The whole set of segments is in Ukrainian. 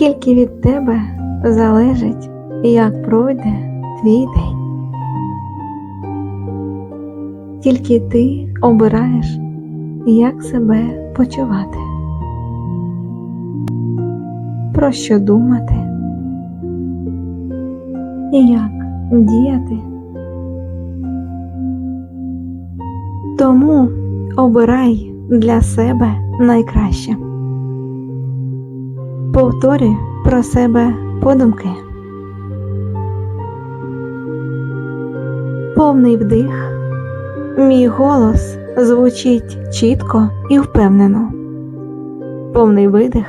Тільки від тебе залежить, як пройде твій день. Тільки ти обираєш, як себе почувати, про що думати і як діяти. Тому обирай для себе найкраще. Повторюй про себе подумки. Повний вдих. Мій голос звучить чітко і впевнено. Повний видих,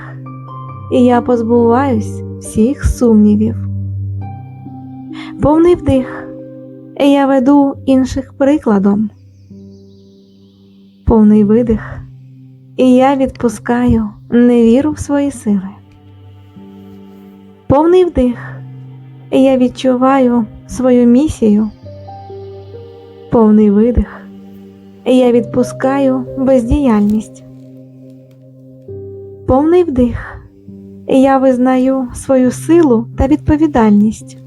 і я позбуваюсь всіх сумнівів. Повний вдих, і я веду інших прикладом. Повний видих, і я відпускаю невіру в свої сили. Повний вдих, і я відчуваю свою місію. Повний видих, і я відпускаю бездіяльність. Повний вдих, і я визнаю свою силу та відповідальність.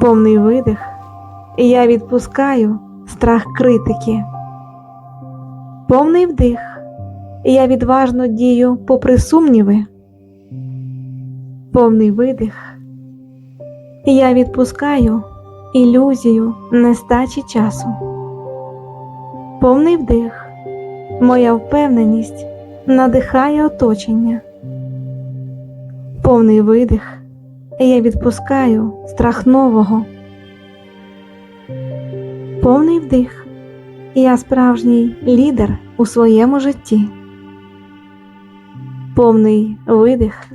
Повний видих, і я відпускаю страх критики. Повний вдих, і я відважно дію попри сумніви. Повний видих, я відпускаю ілюзію нестачі часу. Повний вдих, моя впевненість надихає оточення. Повний видих, я відпускаю страх нового. Повний вдих, я справжній лідер у своєму житті. Повний видих,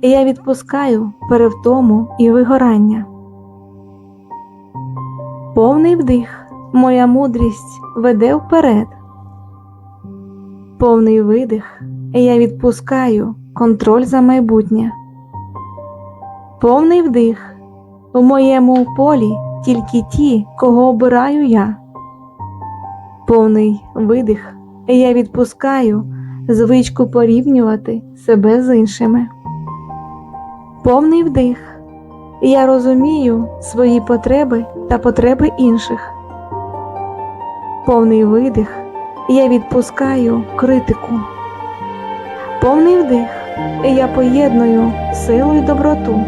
і я відпускаю перевтому і вигорання. Повний вдих, моя мудрість веде вперед. Повний видих, я відпускаю контроль за майбутнє. Повний вдих, у моєму полі тільки ті, кого обираю я. Повний видих, я відпускаю звичку порівнювати себе з іншими. Повний вдих, я розумію свої потреби та потреби інших. Повний видих, я відпускаю критику. Повний вдих, я поєдную силу і доброту.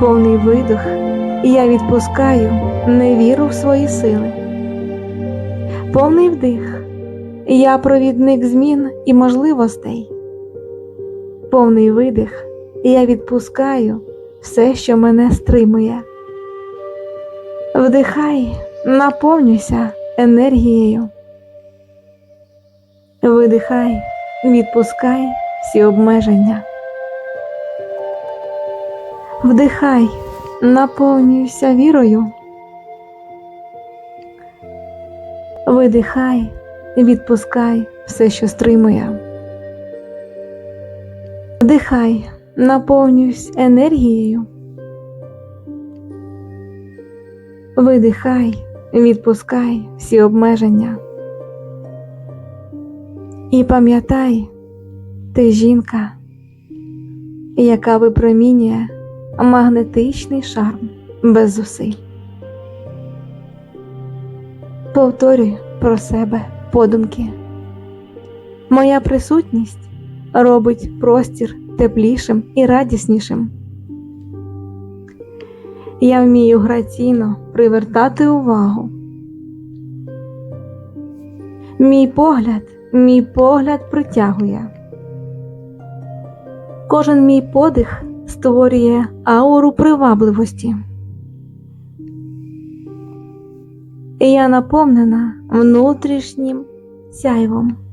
Повний видих, я відпускаю невіру в свої сили. Повний вдих, я провідник змін і можливостей. Повний видих, і я відпускаю все, що мене стримує. Вдихай, наповнюйся енергією. Видихай, відпускай всі обмеження. Вдихай, наповнюйся вірою. Видихай, відпускай все, що стримує. Вдихай, наповнюйся енергією. Видихай, відпускай всі обмеження. І пам'ятай, ти жінка, яка випромінює магнетичний шарм без зусиль. Повторюй про себе подумки. Моя присутність робить простір теплішим і радіснішим. Я вмію граційно привертати увагу. Мій погляд, мій погляд притягує. Кожен мій подих створює ауру привабливості. Я наповнена внутрішнім сяйвом.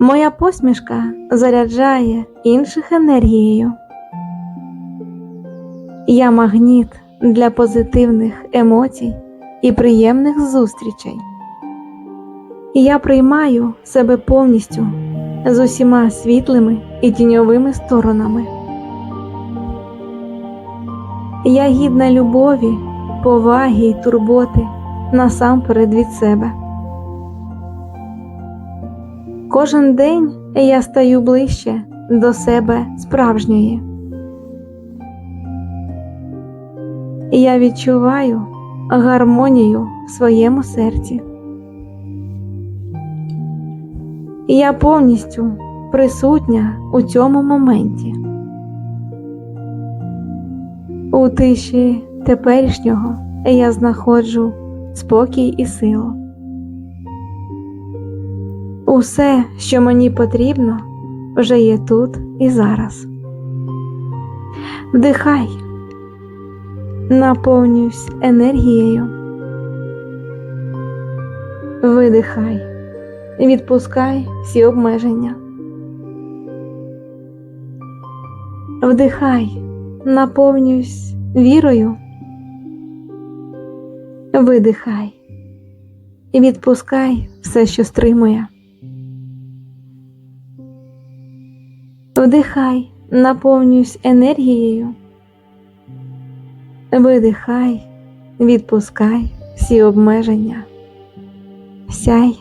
Моя посмішка заряджає інших енергією. Я магніт для позитивних емоцій і приємних зустрічей. Я приймаю себе повністю з усіма світлими і тіньовими сторонами. Я гідна любові, поваги й турботи насамперед від себе. Кожен день я стаю ближче до себе справжньої. Я відчуваю гармонію в своєму серці. Я повністю присутня у цьому моменті. У тиші теперішнього я знаходжу спокій і силу. Усе, що мені потрібно, вже є тут і зараз. Вдихай, наповнююсь енергією. Видихай, відпускай всі обмеження. Вдихай, наповнююсь вірою. Видихай відпускай все, що стримує. Вдихай, наповнююсь енергією. Видихай, відпускай всі обмеження. Сяй